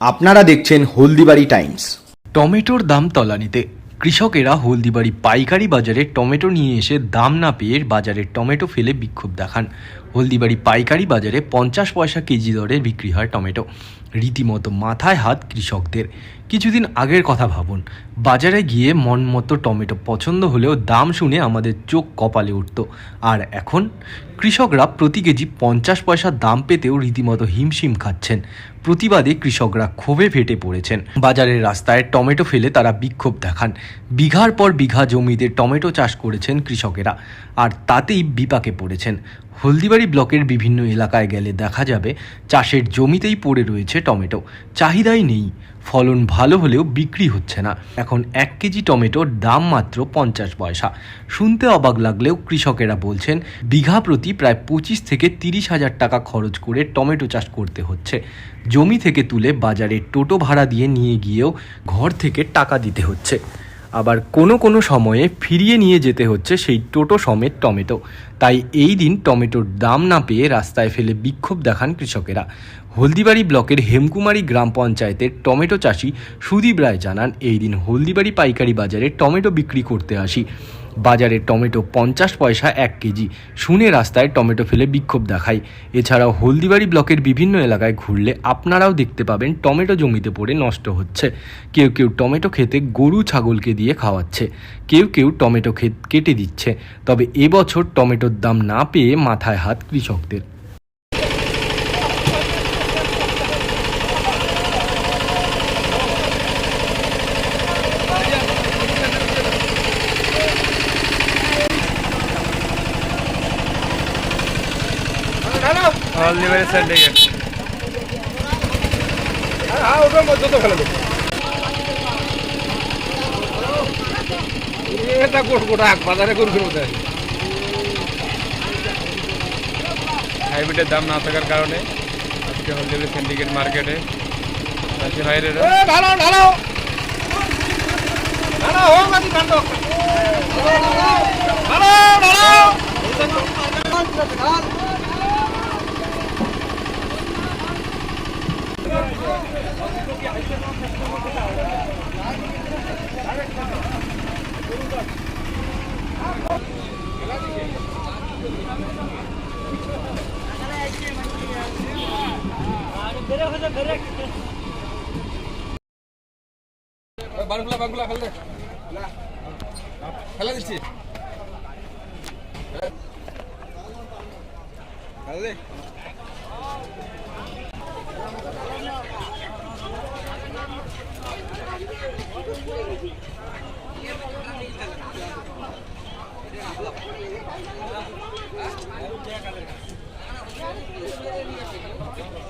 আপনারা দেখছেন হলদিবাড়ি টাইমস। টমেটোর দাম তলানিতে। কৃষকেরা হলদিবাড়ি পাইকারি বাজারে টমেটো নিয়ে এসে দাম না পেয়ে বাজারে টমেটো ফেলে বিক্ষোভ দেখান। হলদিবাড়ি পাইকারি বাজারে পঞ্চাশ পয়সা কেজি দরে বিক্রি হয় টমেটো। রীতিমতো মাথায় হাত কৃষকদের। কিছুদিন আগের কথা ভাবুন, বাজারে গিয়ে মন মতো টমেটো পছন্দ হলেও দাম শুনে আমাদের চোখ কপালে উঠত। আর এখন কৃষকরা প্রতি কেজি পঞ্চাশ পয়সা দাম পেতেও রীতিমতো হিমশিম খাচ্ছেন। প্রতিবাদে কৃষকরা ক্ষোভে ফেটে পড়েছেন। বাজারের রাস্তায় টমেটো ফেলে তারা বিক্ষোভ দেখান। বিঘার পর বিঘা জমিতে টমেটো চাষ করেছেন কৃষকেরা, আর তাতেই বিপাকে পড়েছেন। হলদিবাড়ি ব্লকের বিভিন্ন এলাকায় গেলে দেখা যাবে চাষের জমিতেই পড়ে রয়েছে টমেটো। চাহিদাই নেই। ফলন ভালো হলেও বিক্রি হচ্ছে না। এখন এক কেজি টমেটোর দাম মাত্র পঞ্চাশ পয়সা। শুনতে অবাক লাগলেও কৃষকেরা বলছেন, বিঘা প্রতি প্রায় পঁচিশ থেকে তিরিশ হাজার টাকা খরচ করে টমেটো চাষ করতে হচ্ছে। জমি থেকে তুলে বাজারে টোটো ভাড়া দিয়ে নিয়ে গিয়েও ঘর থেকে টাকা দিতে হচ্ছে। আবার কোনো কোনো সময়ে ফিরিয়ে নিয়ে যেতে হচ্ছে সেই টোটো সমেত টমেটো। তাই এই দিন টমেটোর দাম না পেয়ে রাস্তায় ফেলে বিক্ষোভ দেখান কৃষকেরা। হলদিবাড়ি ব্লকের হেমকুমারী গ্রাম পঞ্চায়েতের টমেটো চাষি সুদীপ রায় জানান, এই দিন হলদিবাড়ি পাইকারি বাজারে টমেটো বিক্রি করতে আসি। বাজারে টমেটো পঞ্চাশ পয়সা এক কেজি। শুনে রাস্তায় টমেটো ফেলে বিক্ষোভ দেখায় এছাড়াও হলদিবাড়ি ব্লকের বিভিন্ন এলাকায় ঘুরলে আপনারাও দেখতে পাবেন টমেটো জমিতে পড়ে নষ্ট হচ্ছে। কেউ কেউ টমেটো খেতে গরু ছাগলকে দিয়ে খাওয়াচ্ছে। কেউ কেউ টমেটো ক্ষেত কেটে দিচ্ছে। তবে এবছর টমেটোর দাম না পেয়ে মাথায় হাত কৃষকদের হলদিবাড়ি সিন্ডিকেট এটা গোট গোটা বাজারে গরু কিনবো তাই হাইব্রিডের দাম না থাকার কারণে আজকে হলদিবাড়ি সিন্ডিকেট মার্কেটে চাষি ভাইয়ের ঢালো ঢালো। বারগুলা বারগুলা ফেল দে। ফেলা দিচ্ছি। ফেল Thank you. হ্যাঁ?